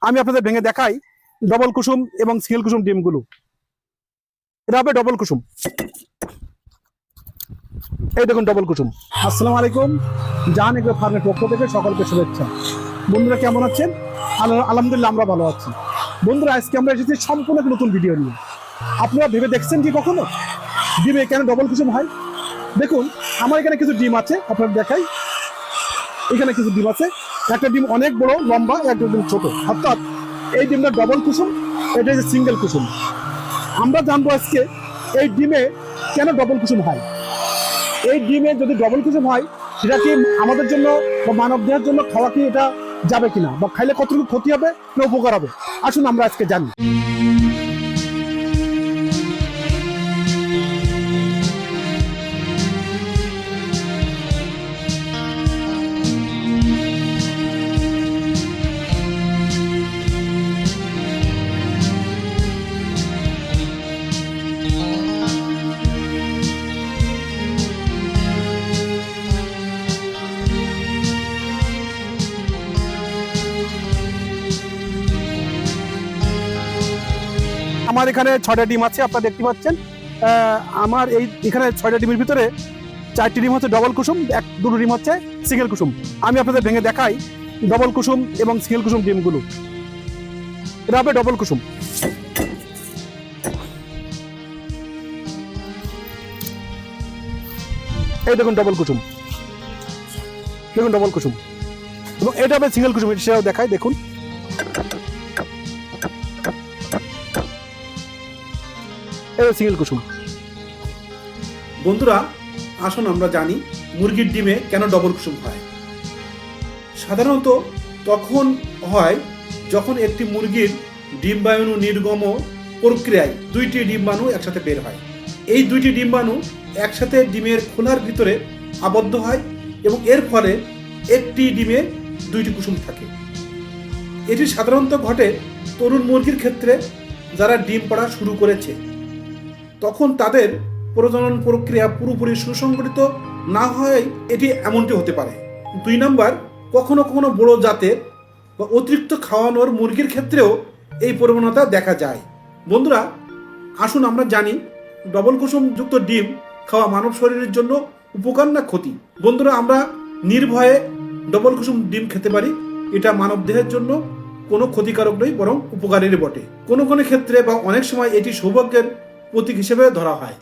আমি আপনাদের ভেঙে দেখাই ডবল কুসুম এবং সিঙ্গেল কুসুম ডিমগুলো। এটা হবে ডবল কুসুম। এই দেখুন ডবল কুসুম। আসসালামু আলাইকুম। জান এগুলো ফার্মের পক্ষ থেকে সকলকে শুভেচ্ছা। বন্ধুরা কেমন আছেন? আল- আলহামদুলিল্লাহ আমরা ভালো আছি। বন্ধুরা, আজকে আমরা এসেছি সম্পূর্ণ একটা নতুন ভিডিও নিয়ে। আপনারা ভেবে দেখছেন কি কখনো? ডিমে কেন ডবল কুসুম হয়? দেখুন, আমার এখানে কিছু ডিম আছে আপনার দেখাই। এখানে কিছু ডিম আছে। একটা ডিম অনেক বড়, লম্বা একটা ডিম ছোট। অর্থাৎ এই ডিমটা ডবল কুসুম, এটা হচ্ছে সিঙ্গেল কুসুম। আমরা জানব আজকে এই ডিমে কেন ডবল কুসুম হয়? এই ডিমে যদি ডবল কুসুম হয়, সেটা কি আমাদের জন্য বা মানব দেহের জন্য খাওয়া কি এটা যাবে কিনা? বা খাইলে কতটুকু ক্ষতি হবে না উপকার হবে? আসুন আমরা আজকে জানি। আমার এখানে ছয়টা ডিম আছে, আপনারা দেখতে পাচ্ছেন। আমার এই এখানে ছয়টা ডিমের ভিতরে চারটি ডিম হচ্ছে ডবল কুসুম, এক, দুটো ডিম হচ্ছে সিঙ্গেল কুসুম। আমি আপনাদের ভেঙে দেখাই ডবল কুসুম এবং সিঙ্গেল কুসুম ডিমগুলো। এটা হবে ডবল কুসুম। এই দেখুন ডবল কুসুম। দেখুন ডবল কুসুম। এবং এটা হবে সিঙ্গেল কুসুম সেটাও দেখাই দেখুন। এটা সিঙ্গেল কুসুম। বন্ধুরা, আসুন আমরা জানি মুরগির ডিমে কেন ডবল কুসুম হয়। সাধারণত তখন হয় যখন একটি মুরগির ডিম্বাণু নির্গম প্রক্রিয়ায় দুইটি ডিম্বাণু একসাথে বের হয়। এই দুইটি ডিম্বাণু একসাথে ডিমের খোলার ভিতরে আবদ্ধ হয় এবং এর ফলে একটি ডিমে দুইটি কুসুম থাকে। এটি সাধারণত ঘটে তরুণ মুরগির ক্ষেত্রে যারা ডিম পাড়া শুরু করেছে। তখন তাদের প্রজনন প্রক্রিয়া পুরোপুরি সুসংগঠিত না হয় এটি এমনটি হতে পারে। দুই নাম্বার, কখনো কখনো বড় জাতের বা অতিরিক্ত খাওয়ানোর মুরগির ক্ষেত্রেও এই প্রবণতা দেখা যায়। বন্ধুরা, আসুন আমরা জানি ডবল কুসুমযুক্ত ডিম খাওয়া মানব শরীরের জন্য উপকার না ক্ষতি। বন্ধুরা, আমরা নির্ভয়ে ডবল কুসুম ডিম খেতে পারি। এটা মানব দেহের জন্য কোনো ক্ষতিকারক নয়, বরং উপকারের বটে। কোনো কোনো ক্ষেত্রে বা অনেক সময় এটি সৌভাগ্যের প্রতীক হিসেবে ধরা হয়।